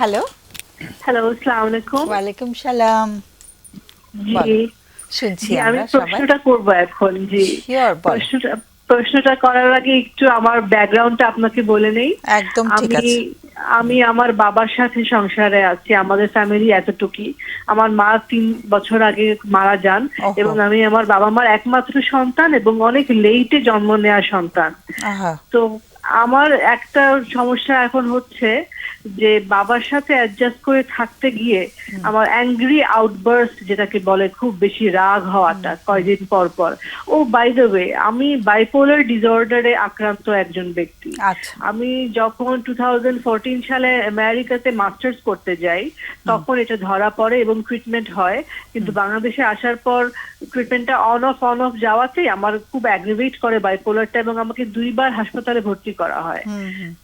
Hello hello আসসালামু আলাইকুম ওয়ালাইকুম সালাম জি। শুনছি আমরা সবাই। প্রশ্নটা করব এখন জি। প্রশ্নটা প্রশ্নটা করার আগে একটু আমার ব্যাকগ্রাউন্ডটা আপনাকে বলে নেই। একদম ঠিক আমি আছে। আমি আমার বাবার সাথে সংসারে আছি আমাদের ফ্যামিলি এতটুকুই। আমার মা তিন বছর আগে মারা যান। এবং আমি আমার বাবা মার একমাত্র সন্তান এবং অনেক লেটে জন্ম নেওয়া সন্তান। আহা। তো আমার একটা সমস্যা এখন হচ্ছে যে বাবার সাথে অ্যাডজাস্ট করে থাকতে গিয়ে আমার অ্যাংরি আউটবার্স্ট যেটাকে বলে খুব বেশি রাগ হওয়াটা কয়দিন পর পর। ও বাই দ্য ওয়ে আমি বাইপোলার ডিসঅর্ডারে আক্রান্ত একজন ব্যক্তি। আচ্ছা। আমি যখন টু সালে আমেরিকাতে মাস্টার্স করতে যাই তখন এটা ধরা পড়ে এবং ট্রিটমেন্ট হয়। কিন্তু বাংলাদেশে আসার পর ট্রিটমেন্টটা অন অফ অন অফ যাওয়াতেই আমার খুব অ্যাগ্রিভেট করে বাইপোলারটা এবং আমাকে দুইবার হাসপাতালে ভর্তি করা হয়।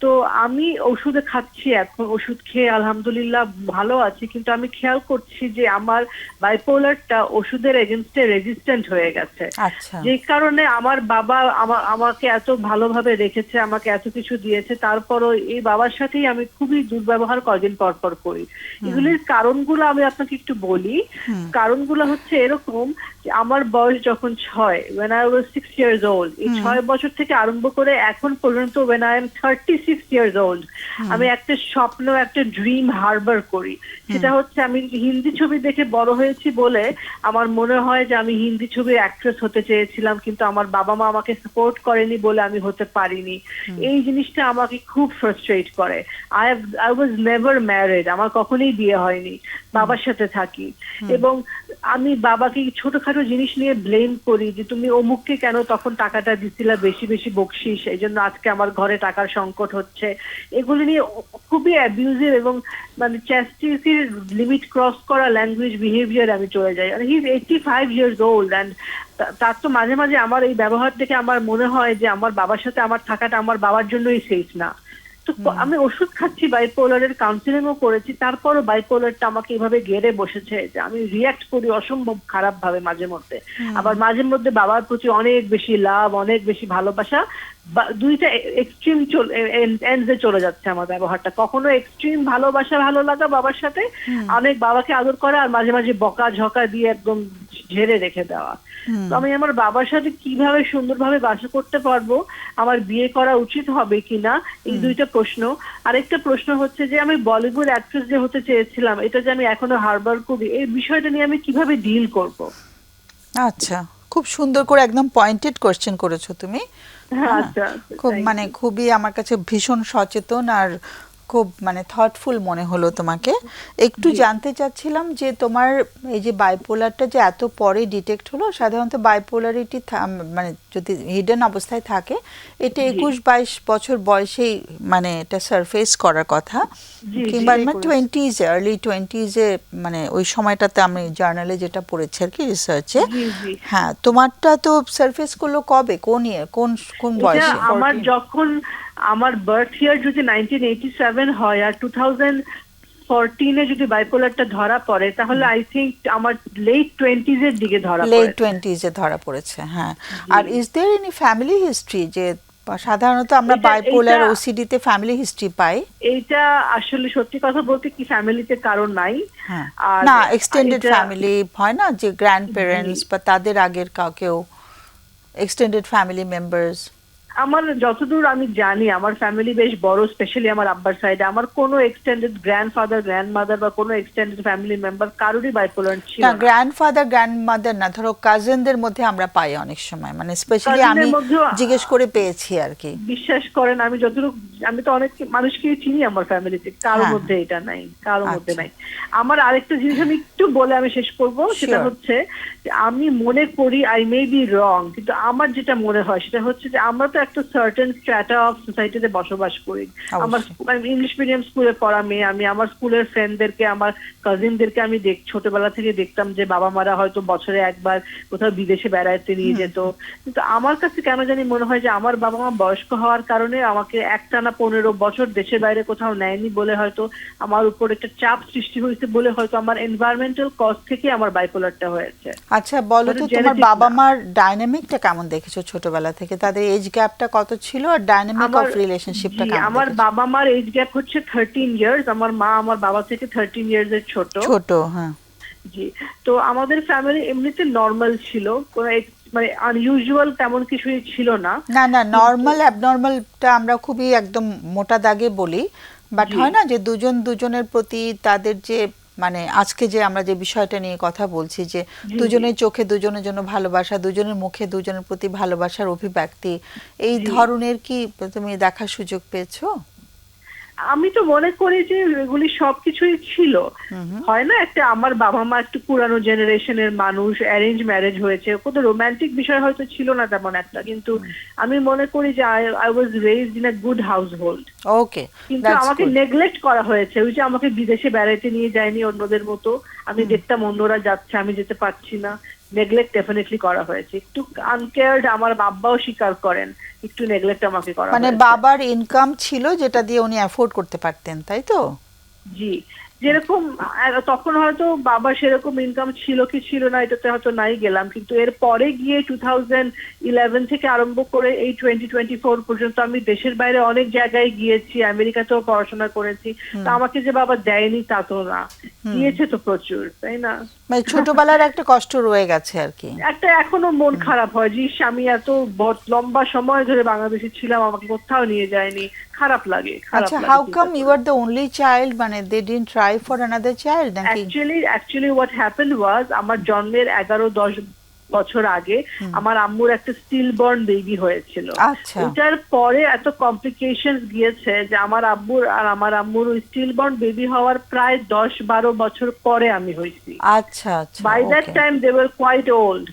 তো আমি ওষুধে খাচ্ছি এখন ওষুধ খেয়ে আলহামদুলিল্লাহ ভালো আছি কিন্তু আমি খেয়াল করছি যে আমার বাইপোলারটা ওষুধের এগেনস্টে রেজিস্ট্যান্ট হয়ে গেছে। আচ্ছা। যে কারণে আমার বাবা আমা- আমাকে এত ভালোভাবে রেখেছে আমাকে এত কিছু দিয়েছে তারপরও এই বাবার সাথেই আমি খুবই দুর্ব্যবহার কদিন পর পর করি। এগুলির কারণগুলো আমি আপনাকে একটু বলি। কারণগুলো হচ্ছে এরকম যে আমার বয়স যখন ছয় when I was six years old এই ছয় বছর থেকে আরম্ভ করে এখন পর্যন্ত when I am thirty six years old আমি একটা স্বপ্ন একটা ড্রিম হারবার করি। সেটা হচ্ছে আমি হিন্দি ছবি দেখে বড় হয়েছি বলে আমার মনে হয় যে আমি হিন্দি ছবির অ্যাক্ট্রেস হতে চেয়েছিলাম কিন্তু আমার বাবা মা আমাকে সাপোর্ট করেনি বলে আমি হতে পারিনি। এই জিনিসটা আমাকে খুব ফ্রাস্ট্রেট করে। I I was never married আমার কখনোই বিয়ে হয়নি বাবার সাথে থাকি। এবং আমি বাবাকে ছোটখাটো জিনিস নিয়ে ব্লেম করি যে তুমি অমুককে কেন তখন টাকাটা দিছিলা বেশি বেশি বকশিস এই জন্য আজকে আমার ঘরে টাকার সংকট হচ্ছে। এগুলো নিয়ে খুবই অ্যাবিউজিভ এবং মানে চ্যাস্টিসির লিমিট ক্রস করা ল্যাঙ্গুয়েজ বিহেভিয়ার আমি চলে যাই। He is eighty five years old and তার তো মাঝে মাঝে আমার এই ব্যবহার দেখে আমার মনে হয় যে আমার বাবার সাথে আমার থাকাটা আমার বাবার জন্যই সেফ না। তো আমি ওষুধ খাচ্ছি বাইপোলারের কাউন্সিলিংও করেছি তারপরও বাইপোলারটা আমাকে এভাবে ঘেরে বসেছে যে আমি রিয়াক্ট করি অসম্ভব খারাপ ভাবে মাঝে মধ্যে। আবার মাঝে মধ্যে বাবার প্রতি অনেক বেশি লাভ অনেক বেশি ভালোবাসা দুইটা এক্সট্রিম এন্ডে চলে যাচ্ছে আমার ব্যবহারটা। কখনো এক্সট্রিম ভালোবাসা ভালো লাগা বাবার সাথে অনেক বাবাকে আদর করা আর মাঝে মাঝে বকা ঝকা দিয়ে একদম ঝেড়ে রেখে দেওয়া। তো আমি আমার বাবার সাথে কীভাবে সুন্দরভাবে বাসা করতে পারব আমার বিয়ে করা উচিত হবে কিনা এই দুইটা প্রশ্ন। আরেকটা প্রশ্ন হচ্ছে যে আমি বলিউড অ্যাক্ট্রেস যে হতে চেয়েছিলাম এটা যে আমি এখনও হারবার করি এই বিষয়টা নিয়ে আমি কীভাবে ডিল করব? আচ্ছা খুব সুন্দর করে একদম পয়েন্টেড কোশ্চেন করেছ তুমি। হ্যাঁ, আচ্ছা খুব মানে খুবই আমার কাছে ভীষণ সচেতন আর খুব মানে থটফুল মনে হলো তোমাকে। একটু জানতে চাচ্ছিলাম যে তোমার এই যে বাইপোলারটা যে এত পরে ডিটেক্ট হলো সাধারণত বাইপোলারিটি মানে যদি হিডেন অবস্থায় থাকে এটা একুশ বাইশ বছর বয়সেই মানে এটা সারফেস করার কথা। কিংবা করেছে। টোয়েন্টিজে আর্লি টোয়েন্টিজে মানে ওই সময়টাতে আমি জার্নালে যেটা পড়েছি আর কি রিসার্চে। হ্যাঁ তোমারটা তো সারফেস করল কবে? কোন ইয়ার কোন কোন বয়সে? আমার যখন আমার বার্থ ইয়ার যদি নাইনটিন এইটি সেভেন হয় আর টু থাউজেন্ড ফোরটিনে যদি বাইপোলারটা ধরা পড়ে তাহলে আই থিঙ্ক আমার লেট টোয়েন্টিজ এর দিকে ধরা লেট টোয়েন্টিজে ধরা পড়েছে হ্যাঁ। আর is there any family history যে সাধারণত আমরা বাইপোলার এটা- ওসিডিতে ফ্যামিলি হিস্ট্রি পাই? এইটা আসলে সত্যি কথা বলতে কি ফ্যামিলিতে কারণ নাই। হ্যাঁ। আর না এক্সটেন্ডেড ফ্যামিলি হয় না যে গ্র্যান্ড প্যারেন্টস বা তাদের আগের কাউকেও এক্সটেন্ডেড ফ্যামিলি মেম্বার্স আমার যতদূর আমি জানি আমার ফ্যামিলি বেশ বড় স্পেশালি আমার আব্বার সাইডে আমার কোনো এক্সটেন্ডেড গ্র্যান্ডফাদার গ্র্যান্ডমাদার বা কোনো এক্সটেন্ডেড ফ্যামিলি মেম্বার কারোরই বাইপোলার ছিল না। গ্র্যান্ডফাদার গ্র্যান্ডমাদার না ধরো কাজিনদের মধ্যে আমরা পাই অনেক সময় মানে স্পেশালি আমি জিজ্ঞেস করে পেয়েছি আর কি বিশ্বাস করেন আমি যতটুকু আমি তো অনেক মানুষকে চিনি আমার ফ্যামিলিতে কারোর হ্যাঁ। মধ্যে এটা নাই কারোর মধ্যে আচ্ছা। নাই আমার আরেকটা জিনিস আমি একটু বলে আমি শেষ করব সেটা হচ্ছে আমি মনে করি আই মে বি রং কিন্তু আমার যেটা মনে হয় সেটা হচ্ছে যে আমরা তো একটা সার্টেন স্ট্র্যাটা অফ সোসাইটিতে বসবাস করি। আমার ইংলিশ মিডিয়াম স্কুলে পড়া মেয়ে আমি আমার স্কুলের ফ্রেন্ডদেরকে আমার কাজিনদেরকে আমি দেখ ছোটবেলা থেকে দেখতাম যে বাবা মারা হয়তো বছরে একবার কোথাও বিদেশে বেড়াতে নিয়ে যেত। কিন্তু আমার কাছে কেন জানি মনে হয় যে আমার বাবা মা বয়স্ক হওয়ার কারণে আমাকে একটানা পনেরো বছর দেশের বাইরে কোথাও নেয়নি বলে হয়তো আমার উপর একটা চাপ সৃষ্টি হয়েছে বলে হয়তো আমার এনভায়রনমেন্টাল কজ থেকে আমার বাইপোলারটা হয়েছে। আচ্ছা বলো তো তোমার বাবা মার ডাইনামিকটা কেমন দেখেছ ছোটবেলা থেকে? তাদের এজ গ্যাপটা কত ছিল আর ডাইনামিক অফ রিলেশনশিপটা কেমন আমার বাবা মার এজ গ্যাপ হচ্ছে থার্টিন ইয়ার্স আমার মা আমার বাবা থেকে থার্টিন ইয়ার্স এর ছোট। ছোট হ্যাঁ। জি তো আমাদের ফ্যামিলি এমনিতে নর্মাল ছিল কোনো মানে আনইউজুয়াল তেমন কিছুই ছিল না। না না নর্মাল অ্যাবনর্মালটা আমরা খুবই একদম মোটা দাগে বলি। বাট হয় না যে দুজন দুজনের প্রতি তাদের যে মানে আজকে যে আমরা যে বিষয়টা নিয়ে কথা বলছি যে দুজনের চোখে দুজনের জন্য ভালোবাসা দুজনের মুখে দুজনের প্রতি ভালোবাসার অভিব্যক্তি এই ধরনের কি তুমি দেখার সুযোগ পেয়েছ? আমি তো মনে করি যে এগুলি সবকিছুই ছিল। হয় না একটা আমার বাবা মা একটু পুরানো জেনারেশনের মানুষ অ্যারেঞ্জ ম্যারেজ হয়েছে কোনো রোমান্টিক বিষয় হয়তো ছিল না তেমন একটা কিন্তু আমি মনে করি যে I was raised in a good household okay কিন্তু আমাকে নেগলেক্ট করা হয়েছে ওই যে আমাকে বিদেশে বেড়াইতে নিয়ে যায়নি অন্যদের মতো আমি দেখতাম অন্যরা যাচ্ছে আমি যেতে পারছি না। নেগলেক্ট ডেফিনেটলি করা হয়েছে। একটু আনকেয়ার্ড আমার বাবাও স্বীকার করেন একটু নেগলেক্ট আমাকে করা মানে বাবার ইনকাম ছিল যেটা দিয়ে উনি অ্যাফোর্ড করতে পারতেন তাই তো? জি যেরকম তখন হয়তো বাবা সেরকম ইনকাম ছিল কি ছিল না এটাতে হয়তো নাই গেলাম। কিন্তু এর পরে গিয়ে টু থাউজেন্ড ইলেভেন থেকে আরম্ভ করে এই টোয়েন্টি টোয়েন্টি ফোর পর্যন্ত আমি দেশের বাইরে অনেক জায়গায় গিয়েছি আমেরিকাতেও পড়াশোনা করেছি। তা আমাকে যে বাবা দেয়নি তা তো না। দিয়েছে তো প্রচুর তাই না? মানে ছোটবেলার একটা কষ্ট রয়ে গেছে আর কি। একটা এখনও মন খারাপ হয় যে আমি এত লম্বা সময় ধরে বাংলাদেশে ছিলাম আমাকে কোথাও নিয়ে যায়নি। খারাপ লাগে আচ্ছা how come you are the only child মানে they didn't try for another child নাকি? Actually actually what happen was আমার জন্মের এগারো দশ বছর আগে আমার আম্মুর একটা স্টিল বর্ন বেবি হয়েছিল। আচ্ছা। ওটার পরে এত কমপ্লিকেশন গিয়েছে যে আমার আব্বুর আর আমার আম্মুর ওই স্টিল বর্ন বেবি হওয়ার প্রায় দশ বারো বছর পরে আমি হয়েছি। আচ্ছা আচ্ছা by that time they were quite old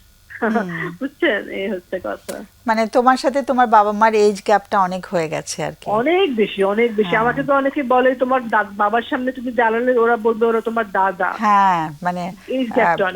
বুঝছেন? এই হচ্ছে কথা। মানে তোমার সাথে তোমার বাবা মার এজ গ্যাপটা অনেক হয়ে গেছে আর কি। অনেক বেশি অনেক বেশি। হ্যাঁ। আমাকে তো অনেকে বলে তোমার বাবার সামনে তুমি দাঁড়ালে ওরা বলবে ওরা তোমার দাদা। হ্যাঁ মানে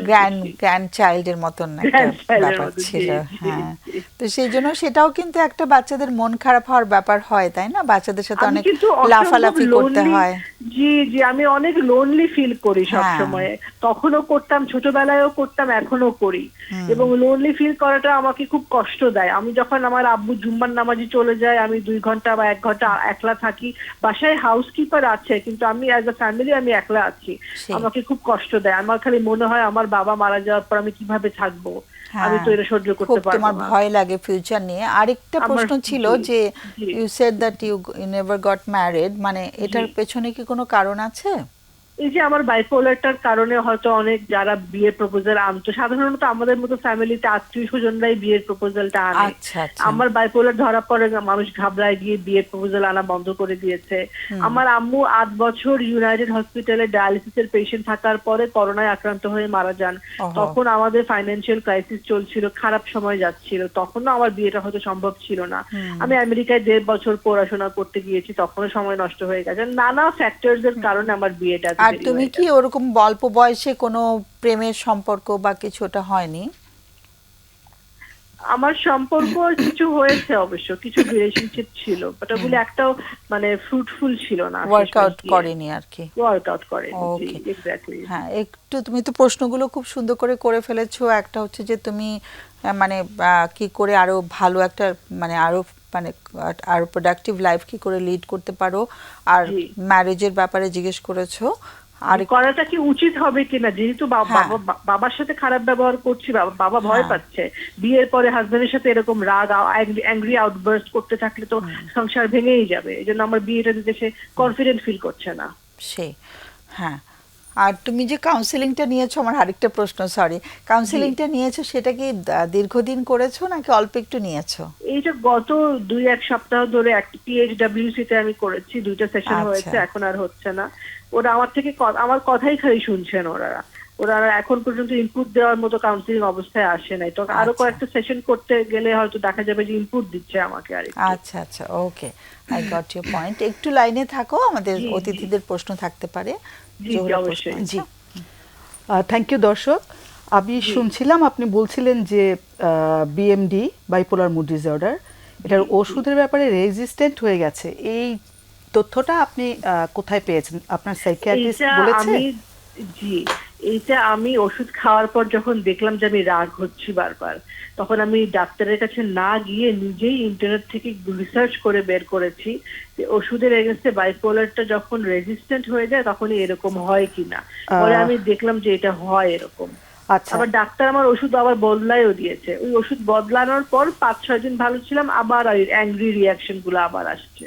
গ্র্যান্ড। গ্র্যান্ড চাইল্ডের মতন একটা এর ব্যাপার ছিল। হ্যাঁ। তো সেই জন্য সেটাও কিন্তু একটা বাচ্চাদের মন খারাপ হওয়ার ব্যাপার হয় তাই না? বাচ্চাদের সাথে অনেক লাফালাফি করতে হয়। জি জি আমি অনেক লোনলি ফিল করি সব হ্যাঁ। সময় তখনও করতাম ছোটবেলায়ও করতাম এখনও করি। এবং লোনলি ফিল করাটা আমাকে খুব কষ্ট দেয়। আমি যখন আমার আব্বু জুম্মার নামাজি চলে যায় আমি দুই ঘণ্টা বা এক ঘণ্টা একলা থাকি। বাসায় হাউসকিপার আছে কিন্তু আমি অ্যাজ আ ফ্যামিলি আমি একলা আছি। আমাকে খুব কষ্ট দেয়। আমার খালি মনে হয় আমার বাবা মারা যাওয়ার পর আমি কীভাবে থাকব? আমি তো হ্যাঁ। এটা সহ্য করতে পারব তোমার ভয় লাগে ফিউচার নিয়ে। আরেকটা প্রশ্ন ছিল যে you said that you never got married মানে এটার পেছনে কি কোনো কারণ আছে? এই যে আমার বাইপোলারটার কারণে হয়তো অনেক যারা বিয়ের প্রপোজাল আনতো সাধারণত আমাদের মতো ফ্যামিলিতে আত্মীয় স্বজনরাই বিয়ের প্রপোজালটা আনে। আচ্ছা আচ্ছা। আমার বাইপোলার ধরা পড়ে মানুষ ঘাবড়ায় গিয়ে বিয়ের প্রপোজাল আনা বন্ধ করে দিয়েছে। আমার আম্মু আট বছর ইউনাইটেড হসপিটালে ডায়ালিসিসের পেশেন্ট থাকার পরে করোনায় আক্রান্ত হয়ে মারা যান। তখন আমাদের ফাইন্যান্সিয়াল ক্রাইসিস চলছিল খারাপ সময় যাচ্ছিল। তখনও আমার বিয়েটা হয়তো সম্ভব ছিল না। আমি আমেরিকায় দেড় বছর পড়াশোনা করতে গিয়েছি তখনও সময় নষ্ট হয়ে গেছে। নানা ফ্যাক্টরস এর কারণে আমার বিয়েটা আর তুমি কি ওরকম অল্প বয়সে কোনো প্রেমের সম্পর্ক বা কিছু ওটা হয়নি? আমার সম্পর্ক কিছু হয়েছে অবশ্য কিছু রিলেশনশিপ ছিল বাট ওগুলো একটাও মানে ফ্রুটফুল ছিল না ওয়ার্কআউট করেনি আর কি। ওয়ার্কআউট করে Okay. এক্স্যাক্টলি হ্যাঁ একটু তুমি তো প্রশ্নগুলো খুব সুন্দর করে করে ফেলেছো একটা হচ্ছে যে তুমি মানে কি করে আরও ভালো একটা মানে আরও মানে আরও প্রোডাক্টিভ লাইফ কি করে লিড করতে পারো? আর ম্যারেজের ব্যাপারে জিজ্ঞেস করেছ আর করাটা কি উচিত হবে কিনা? যেহেতু হ্যাঁ। বাবার সাথে খারাপ ব্যবহার করছি বাবা বাবা ভয় হ্যাঁ। পাচ্ছে। বিয়ের পরে হাজবেন্ডের সাথে এরকম রাগ অ্যাংরি আউটবার্স্ট করতে থাকলে তো সংসার ভেঙেই যাবে। এই জন্য আমার বিয়েটা দিতে সে কনফিডেন্ট ফিল করছে না। সে হ্যাঁ। আর তুমি যে কাউন্সিলিংটা নিয়েছো আমার আরেকটা প্রশ্ন সরি কাউন্সিলিংটা নিয়েছো সেটা কি দীর্ঘদিন করেছ নাকি অল্প একটু নিয়েছো? এইটা গত দুই এক সপ্তাহ ধরে একটা পিএইচডব্লিউসি তে আমি করেছি দুইটা সেশন আচ্ছা। হয়েছে এখন আর হচ্ছে না। ওরা আমার থেকে আমার কথাই খালি শুনছেন ওরা ওরা এখন পর্যন্ত ইনপুট দেওয়ার মতো কাউন্সিলিং অবস্থায় আসে নাই। তো আরও আচ্ছা। কয়েকটা সেশন করতে গেলে হয়তো দেখা যাবে যে ইনপুট দিচ্ছে আমাকে আর আচ্ছা আচ্ছা okay I got your point একটু লাইনে থাকো আমাদের। অতিথিদের প্রশ্ন থাকতে পারে। জি। থ্যাংক ইউ দর্শক। আমি শুনছিলাম আপনি বলছিলেন যে বিএমডি বাইপোলার মুড ডিসঅর্ডার এটার ওষুধের ব্যাপারে রেজিস্ট্যান্ট হয়ে গেছে। এই তথ্যটা আপনি কোথায় পেয়েছেন? আপনার সাইকিয়াট্রিস্ট বলেছে? জি। এইটা আমি ওষুধ খাওয়ার পর যখন দেখলাম যে আমি রাগ হচ্ছি বারবার তখন আমি ডাক্তারের কাছে না গিয়ে নিজেই ইন্টারনেট থেকে রিসার্চ করে বের করেছি যে ওষুধের এগেনস্টে বাইপোলারটা যখন রেজিস্ট্যান্ট হয়ে যায় তখনই এরকম হয় কিনা। পরে আমি দেখলাম যে এটা হয় এরকম। আচ্ছা। আবার ডাক্তার আমার ওষুধ আবার বদলাইও দিয়েছে। ওই ওষুধ বদলানোর পর পাঁচ ছয় দিন ভালো ছিলাম আবার অ্যাংরি রিয়াকশনগুলো আবার আসছে।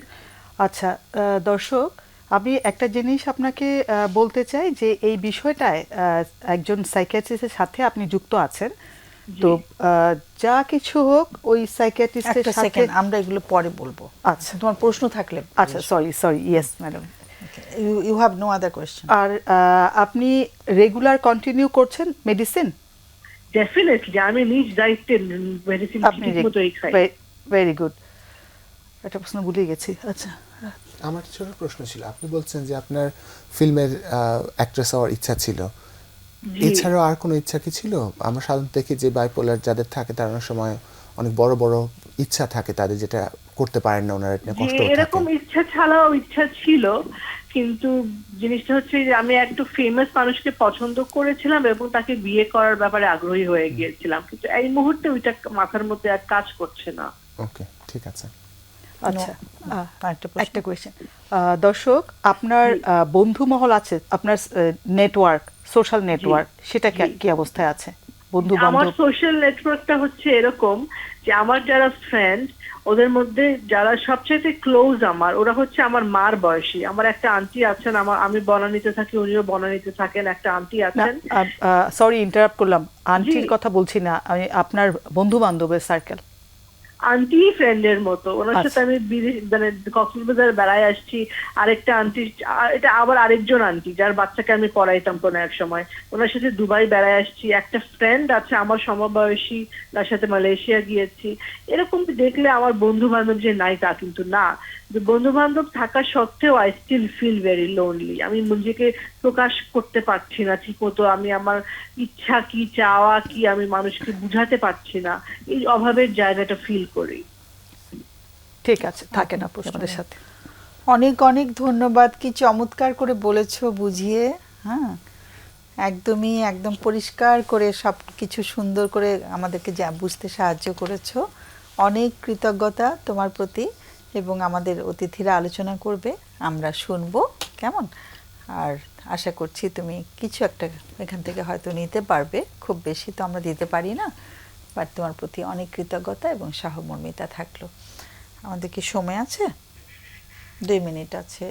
আচ্ছা দর্শক আমি একটা জিনিস আপনাকে বলতে চাই যে এই বিষয়টায় আহ, একজন সাইকিয়াট্রিস্টের সাথে আপনি যুক্ত আছেন। তো যা কিছু হোক ওই সাইকিয়াট্রিস্টের সাথে আমরা এগুলো পরে বলব। আচ্ছা। তোমার প্রশ্ন থাকলে আচ্ছা sorry sorry yes madam you have no other question আর আহ, আপনি রেগুলার কন্টিনিউ করছেন মেডিসিন ডেফিনেটলি আমি নিজ দায়িত্বে মেডিসিন আপনি খাই। ভেরি গুড একটা প্রশ্ন ভুলে গেছি। আচ্ছা আমার ছোট প্রশ্ন ছিল। আপনি বলছেন যে আপনার ফিল্মের অ্যাক্ট্রেস হওয়ার ইচ্ছা ছিল। এছাড়াও আর কোনো ইচ্ছা কি ছিল? আমরা সাধারণত দেখি যে বাইপোলার যাদের থাকে তারা অনেক সময় অনেক বড় বড় ইচ্ছা থাকে তাদের যেটা করতে পারেন না ওনারা এটা কষ্ট এরকম ইচ্ছা ছাড়াও ইচ্ছা ছিল কিন্তু জিনিসটা হচ্ছে যে আমি একটু ফেমাস মানুষকে পছন্দ করেছিলাম এবং তাকে বিয়ে করার ব্যাপারে আগ্রহী হয়ে গিয়েছিলাম। কিন্তু এই মুহূর্তে ওইটা মাথার মধ্যে আর কাজ করছে না। ওকে ঠিক আছে। আচ্ছা প্রশ্ন। একটা কোয়েশ্চেন দর্শক আপনার বন্ধু মহল আছে আপনার নেটওয়ার্ক সোশ্যাল নেটওয়ার্ক সেটা কি-। অবস্থায় আছে? বন্ধু আমার সোশ্যাল নেটওয়ার্কটা হচ্ছে এরকম যে আমার যারা ফ্রেন্ড ওদের মধ্যে যারা সবচেয়ে ক্লোজ আমার ওরা হচ্ছে আমার মার বয়সী। আমার একটা আন্টি আছেন আমার আমি বনানীতে থাকি উনিও বনানীতে থাকেন একটা আন্টি আছেন। সরি ইন্টারাপ্ট করলাম। আন্টির কথা বলছি না আমি আপনার বন্ধু বান্ধবের সার্কেল আন্টি ফ্রেন্ডের মতো। ওনার আচ্ছা। সাথে আমি মানে কক্সবাজার বেড়ায় আসছি। আরেকটা আন্টি এটা আবার আরেকজন আন্টি যার বাচ্চাকে আমি পড়াইতাম কোনো এক সময়। ওনার সাথে দুবাই বেড়ায় আসছি। একটা ফ্রেন্ড আছে আমার সমবয়সী তার সাথে মালয়েশিয়া গিয়েছি। এরকম দেখলে আমার বন্ধু বান্ধব যে নাই তা কিন্তু না। যে বন্ধু বান্ধব থাকা সত্ত্বেও I still feel very lonely আমি নিজেকে প্রকাশ করতে পারছি না ঠিক মতো আমি আমার ইচ্ছা কি চাওয়া কি আমি মানুষকে বুঝাতে পারছি না। এই অভাবের জায়গাটা ফিল করি। ঠিক আছে থাকেন আপু আমাদের সাথে। অনেক অনেক ধন্যবাদ কি চমৎকার করে বলেছ বুঝিয়ে হ্যাঁ? একদমই একদম পরিষ্কার করে সব কিছু সুন্দর করে আমাদেরকে যা বুঝতে সাহায্য করেছ। অনেক কৃতজ্ঞতা তোমার প্রতি। এবং আমাদের অতিথিরা আলোচনা করবে, আমরা শুনব, কেমন? আর আশা করছি তুমি কিছু একটা এখান থেকে হয়তো নিতে পারবে, খুব বেশি তো আমরা দিতে পারি না, বাট তোমার প্রতি অনেক কৃতজ্ঞতা এবং সহমর্মিতা থাকল। আমাদের কি সময় আছে? দুই মিনিট আছে।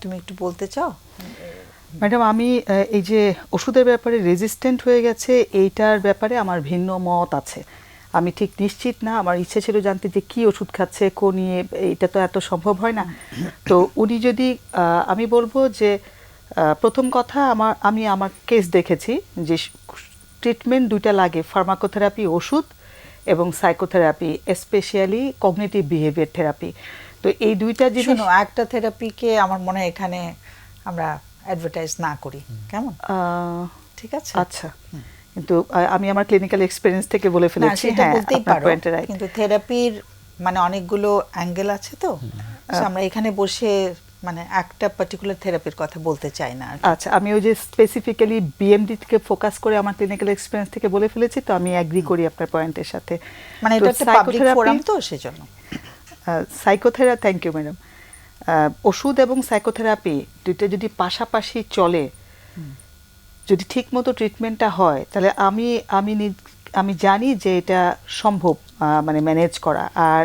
তুমি একটু বলতে চাও? ম্যাডাম, আমি এই যে ওষুধের ব্যাপারে রেজিস্ট্যান্ট হয়ে গেছে, এইটার ব্যাপারে আমার ভিন্ন মত আছে। আমি ঠিক নিশ্চিত না আমার ইচ্ছে ছিল জানতে যে কি ওষুধ খাচ্ছে কোন নিয়ে এটা তো এত সম্ভব হয় না। তো উনি যদি আমি বলব যে প্রথম কথা আমার আমি আমার কেস দেখেছি যে ট্রিটমেন্ট দুইটা লাগে ফার্মাকোথেরাপি ওষুধ এবং psychotherapy specially cognitive behaviour therapy তো এই দুইটা জিনিস শোনো একটা থেরাপিকে আমার মনে হয় এখানে আমরা অ্যাডভার্টাইজ না করি। কেমন? ঠিক আছে? আচ্ছা। কিন্তু আমি আমার ক্লিনিক্যাল এক্সপিরিয়েন্স থেকে বলে ফেলেছি হ্যাঁ বলতেই পারো কিন্তু থেরাপির মানে অনেকগুলো অ্যাঙ্গেল আছে তো আমরা এখানে বসে মানে একটা পার্টিকুলার থেরাপির কথা বলতে চাই না আচ্ছা আমি ওই যে স্পেসিফিক্যালি বিএমডি থেকে ফোকাস করে আমার ক্লিনিক্যাল এক্সপিরিয়েন্স থেকে বলে ফেলেছি তো আমি অ্যাগ্রি করি আপনার পয়েন্টের সাথে। মানে এটা একটা পাবলিক ফোরাম তো সেজন্য। সাইকোথেরা থ্যাংক ইউ ম্যাডাম ওষুধ এবং সাইকোথেরাপি দুইটা যদি পাশাপাশি চলে যদি ঠিক মতো ট্রিটমেন্টটা হয়, তাহলে আমি আমি আমি জানি যে এটা সম্ভব মানে ম্যানেজ করা। আর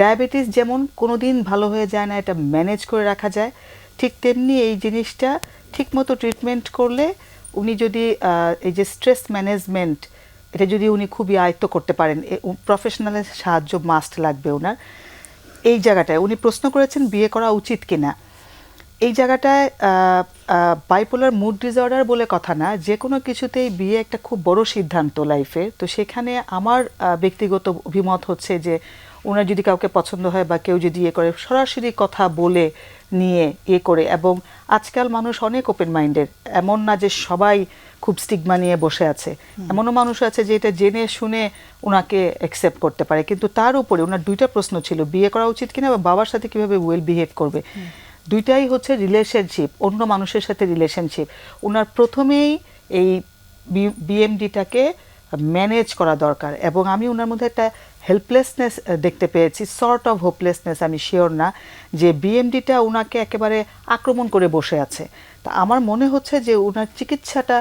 ডায়াবেটিস যেমন কোনো দিন ভালো হয়ে যায় না, এটা ম্যানেজ করে রাখা যায়, ঠিক তেমনি এই জিনিসটা ঠিক মতো ট্রিটমেন্ট করলে উনি যদি এই যে স্ট্রেস ম্যানেজমেন্ট এটা যদি উনি খুবই আয়ত্ত করতে পারেন প্রফেশনালের সাহায্য মাস্ট লাগবে ওনার। এই জায়গাটায় উনি প্রশ্ন করেছেন, বিয়ে করা উচিত কিনা। এই জায়গাটায় বাইপোলার মুড ডিসঅর্ডার বলে কথা না যে কোনো কিছুতেই বিয়ে একটা খুব বড় সিদ্ধান্ত লাইফে তো সেখানে আমার ব্যক্তিগত অভিমত হচ্ছে যে ওনার যদি কাউকে পছন্দ হয় বা কেউ যদি ইয়ে করে সরাসরি কথা বলে নিয়ে ইয়ে করে। এবং আজকাল মানুষ অনেক ওপেন মাইন্ডেড এমন না যে সবাই খুব স্টিগমা নিয়ে বসে আছে। এমনও মানুষ আছে যে এটা জেনে শুনে ওনাকে অ্যাকসেপ্ট করতে পারে। কিন্তু তার উপরে ওনার দুইটা প্রশ্ন ছিল বিয়ে করা উচিত কিনা বা বাবার সাথে কীভাবে ওয়েল বিহেভ করবে? দুইটাই হচ্ছে রিলেশনশিপ অন্য মানুষের সাথে রিলেশনশিপ ওনার প্রথমেই এই বিএমডিটাকে ম্যানেজ করা দরকার এবং আমি ওনার মধ্যে একটা হেল্পলেসনেস দেখতে পেয়েছি সর্ট অফ হোপলেসনেস আমি শিওর না যে বিএমডিটা ওনাকে একেবারে আক্রমণ করে বসে আছে। তা আমার মনে হচ্ছে যে ওনার চিকিৎসাটা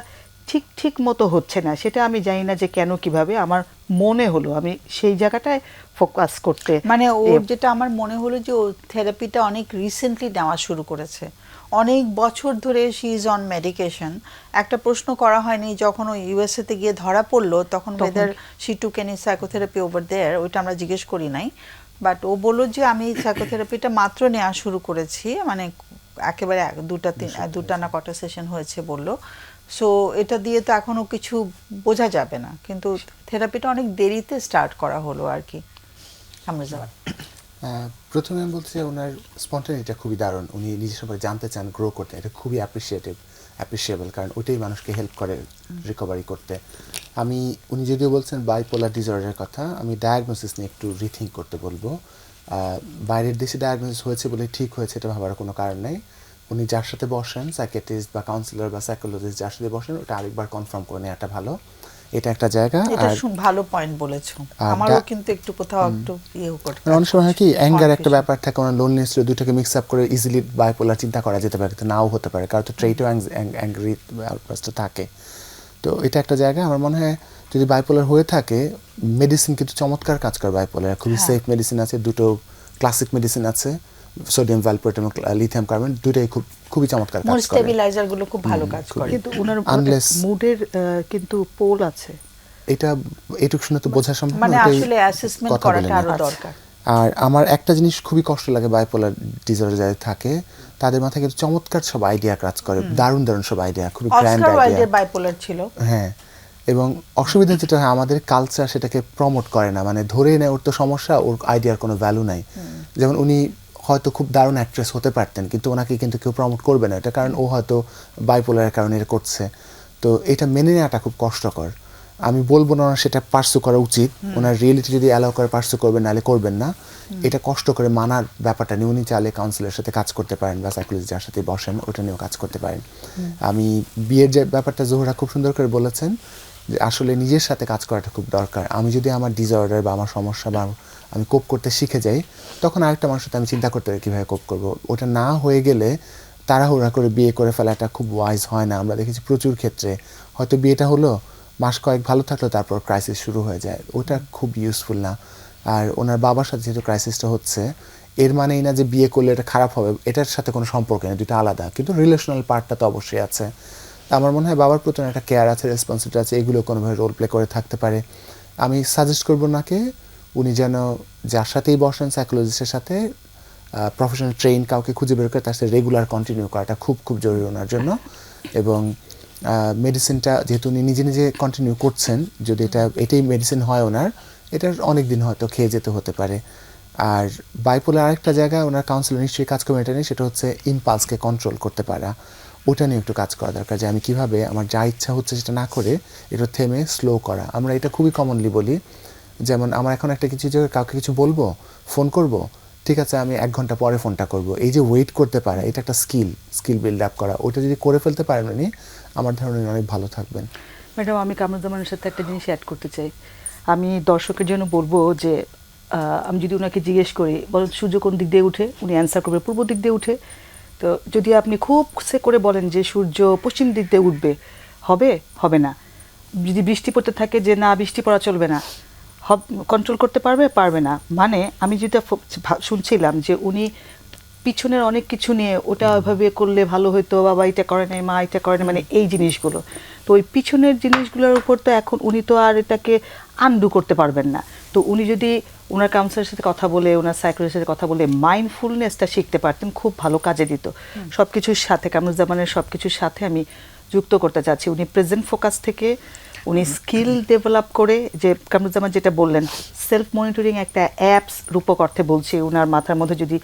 ঠিক ঠিক মতো হচ্ছে না, সেটা আমি জানি না যে কেন, কীভাবে। আমার মনে হলো আমি সেই জায়গাটায় ফোকাস করতে মানে ওর যেটা আমার মনে হলো যে ও থেরাপিটা অনেক রিসেন্টলি নেওয়া শুরু করেছে। অনেক বছর ধরে শি ইজ অন মেডিকেশন একটা প্রশ্ন করা হয়নি যখন ও ইউএসএ তে গিয়ে ধরা পড়ল তখন whether she too can psychotherapy over there ওইটা আমরা জিজ্ঞেস করি নাই। বাট ও বলল যে আমি সাইকোথেরাপিটা মাত্র নেওয়া শুরু করেছি মানে একেবারে দুটা তিন দুটা না কটা সেশন হয়েছে বলল। সো এটা দিয়ে তো এখনও কিছু বোঝা যাবে না। কিন্তু থেরাপিটা অনেক দেরিতে স্টার্ট করা হলো আর কি। আমরা প্রথমে আমি বলতে চাই ওনার স্পন্টানিটা খুবই দারুণ। উনি নিজের সম্পর্কে জানতে চান গ্রো করতে। এটা খুবই অ্যাপ্রিসিয়েটিভ অ্যাপ্রিসিয়েবল কারণ ওইটাই মানুষকে হেল্প করে রিকভারি করতে। আমি, উনি যদিও বলছেন বাইপোলার ডিসঅর্ডারের কথা, আমি ডায়াগনোসিস নিয়ে একটু রিথিঙ্ক করতে বলব। বাইরের দেশে ডায়াগনোসিস হয়েছে বলে ঠিক হয়েছে, এটা ভাবার কোনো কারণ নেই। উনি যার সাথে বসেন সাইকেট্রিস্ট বা কাউন্সিলর বা সাইকোলজিস্ট যার সাথে বসেন ওটা আরেকবার কনফার্ম করে নেওয়াটা ভালো। এটা একটা জায়গা এটা শুন- ভালো পয়েন্ট বলেছ। আমারও কিন্তু একটু কোথাও একটু ইয়ে করতে মানে অনেক সময় কি অ্যাঙ্গার একটা ব্যাপার থাকে ওনার লোনলিনেস দুটোকে মিক্স আপ করে ইজিলি বাইপোলার চিন্তা করা যেতে পারে নাও হতে পারে কারণ তো ট্রেটও অ্যাঙ্গ্রি থাকে। তো এটা একটা জায়গা আমার মনে হয় যদি বাইপোলার হয়ে থাকে মেডিসিন কিন্তু চমৎকার কাজ করে বাইপোলার খুবই হ্যাঁ। সেফ মেডিসিন আছে দুটো ক্লাসিক মেডিসিন আছে। সোডিয়াম ভ্যালপোরেট এবং লিথিয়াম কার্বন দুটোই খুব খুবই চমৎকার কাজ করে। স্টেবিলাইজারগুলো খুব ভালো কাজ করে। কিন্তু ওনার মুডের কিন্তু পোল আছে। এটা এটুকু শুনে তো বোঝা সম্ভব মানে আসলে অ্যাসেসমেন্ট করাটা আরও আচ্ছা। দরকার। আর আমার একটা জিনিস খুবই কষ্ট লাগে বাইপোলার ডিসঅর্ডার যাদের থাকে তাদের মাথায় কিন্তু চমৎকার সব আইডিয়া কাজ করে। দারুণ দারুণ সব আইডিয়া খুবই গ্র্যান্ড অস্কার আইডিয়া ওয়াইল্ডের বাইপোলার ছিল। হ্যাঁ এবং অসুবিধা যেটা হয় আমাদের কালচার সেটাকে প্রমোট করে না। মানে ধরে নেয় ওর তো সমস্যা ওর আইডিয়ার কোনো ভ্যালু নাই। যেমন উনি হয়তো খুব দারুণ অ্যাক্ট্রেস হতে পারতেন কিন্তু ওনাকে কিন্তু কেউ প্রমোট করবে না। এটা কারণ ও হয়তো বাইপোলারের কারণে এটা করছে। তো এটা মেনে নেওয়াটা খুব কষ্টকর। আমি বলব না ওনার সেটা পার্সু করা উচিত। ওনার রিয়েলিটি যদি অ্যালাউ করে পার্সু করবেন নাহলে করবেন না। এটা কষ্ট করে মানার ব্যাপারটা নিয়ে উনি চাইলে কাউন্সিলের সাথে কাজ করতে পারেন বা সাইকোলজি যার সাথে বসেন ওটা নিয়েও কাজ করতে পারেন। আমি বিয়ের যে ব্যাপারটা জোহরা খুব সুন্দর করে বলেছেন যে আসলে নিজের সাথে কাজ করাটা খুব দরকার। আমি যদি আমার ডিসঅর্ডার বা আমার সমস্যা বা আমি কোপ করতে শিখে যাই, তখন আরেকটা মানুষের সাথে আমি চিন্তা করতে পারি কীভাবে কোপ করব। ওটা না হয়ে গেলে তাড়াহুড়া করে বিয়ে করে ফেলাটা খুব ওয়াইজ হয় না। আমরা দেখেছি প্রচুর ক্ষেত্রে হয়তো বিয়েটা হলো, মাস কয়েক ভালো থাকল, তারপর ক্রাইসিস শুরু হয়ে যায়। ওটা খুব ইউজফুল না। আর ওনার বাবার সাথে যেহেতু ক্রাইসিসটা হচ্ছে, এর মানেই না যে বিয়ে করলে এটা খারাপ হবে, এটার সাথে কোনো সম্পর্ক নেই দুটো আলাদা। কিন্তু রিলেশনাল পার্টটা তো অবশ্যই আছে। আমার মনে হয় বাবার প্রতি একটা কেয়ার আছে রেসপন্সিবিলিটি আছে, এগুলো কোনোভাবে রোল প্লে করে থাকতে পারে। আমি সাজেস্ট করব নাকে উনি যেন যার সাথেই বসেন সাইকোলজিস্টের সাথে প্রফেশনাল ট্রেন কাউকে খুঁজে বের করে তার সাথে রেগুলার কন্টিনিউ করাটা খুব খুব জরুরি ওনার জন্য। এবং মেডিসিনটা যেহেতু উনি নিজে নিজে কন্টিনিউ করছেন, যদি এটা, এটাই মেডিসিন হয় ওনার, এটার অনেক দিন হয়তো খেয়ে যেতে হতে পারে। আর বাইপোলার আরেকটা জায়গায় ওনার কাউন্সিলর নিশ্চয়ই কাজ করবে এটা নিয়ে সেটা হচ্ছে ইম্পালসকে কন্ট্রোল করতে পারা। ওটা নিয়ে একটু কাজ করা দরকার যে আমি কীভাবে আমার যা ইচ্ছা হচ্ছে সেটা না করে এটা থেমে স্লো করা। আমরা এটা খুবই কমনলি বলি। যেমন আমার এখন একটা কিছু জায়গায় কাউকে কিছু বলব ফোন করব, ঠিক আছে, আমি এক ঘণ্টা পরে ফোনটা করব। এই যে ওয়েট করতে পারা, এটা একটা স্কিল স্কিল বিল্ড আপ করা। ওটা যদি করে ফেলতে পারেন উনি, আমার উনি অনেক ভালো থাকবেন। ম্যাডাম, আমি কামরুজ্জামানের সাথে একটা জিনিস অ্যাড করতে চাই। আমি দর্শকের জন্য বলব যে আমি যদি ওনাকে জিজ্ঞেস করি, বলেন, সূর্য কোন দিক দিয়ে উঠে? উনি অ্যান্সার করবে, পূর্ব দিক দিয়ে উঠে। তো যদি আপনি খুব সে করে বলেন যে, সূর্য পশ্চিম দিক দিয়ে উঠবে, হবে? হবে না। যদি বৃষ্টি পড়তে থাকে যে, না, বৃষ্টি পড়া চলবে না। কন্ট্রোল করতে পারবে পারবে না। মানে আমি যেটা শুনছিলাম যে উনি পিছনের অনেক কিছু নিয়ে ওটা ওইভাবে করলে ভালো হতো বাবা এটা করে নাই মা এটা করে নাই মানে এই জিনিসগুলো। তো ওই পিছনের জিনিসগুলোর উপর তো এখন উনি তো আর এটাকে আনডু করতে পারবেন না। তো উনি যদি ওনার কাউন্সিলের সাথে কথা বলে ওনার সাইকোলজির সাথে কথা বলে মাইন্ডফুলনেসটা শিখতে পারতেন খুব ভালো কাজে দিত। সব কিছুর সাথে কামরুজ্জামানের সব কিছুর সাথে আমি যুক্ত করতে চাচ্ছি। উনি প্রেজেন্ট ফোকাস থেকে উনি স্কিল ডেভেলপ করে যে কামরুজ্জামান যেটা বললেন সেলফ মনিটরিং একটা অ্যাপস রূপক অর্থে বলছি ওনার মাথার মধ্যে যদি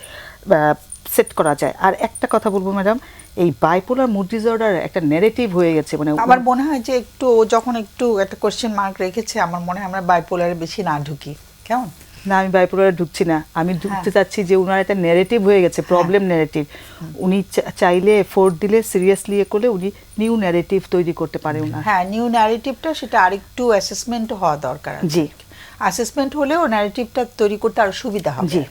সেট করা যায়। আর একটা কথা বলব ম্যাডাম এই বাইপোলার মুড ডিসঅর্ডার একটা নেগেটিভ হয়ে গেছে মানে আমার মনে হয় যে একটু যখন একটু একটা কোশ্চেন মার্ক রেখেছে আমার মনে হয় আমরা বাইপোলারে বেশি না ঢুকি। কেমন? না আমি বাইপোলারে ঢুকছি না। আমি ঢুকতে হ্যাঁ। চাচ্ছি যে উনার একটা ন্যারেটিভ হয়ে গেছে প্রবলেম নেগেটিভ উনি চাইলে এফোর্ট দিলে সিরিয়াসলি এ করলে উনি নিউ ন্যারেটিভ তৈরি করতে পারে উনি হ্যাঁ নিউ ন্যারেটিভটা সেটা আরেকটু অ্যাসেসমেন্ট হওয়া দরকার জি। অ্যাসেসমেন্ট হলেও ন্যারেটিভটা তৈরি করতে আরও সুবিধা হবে জি।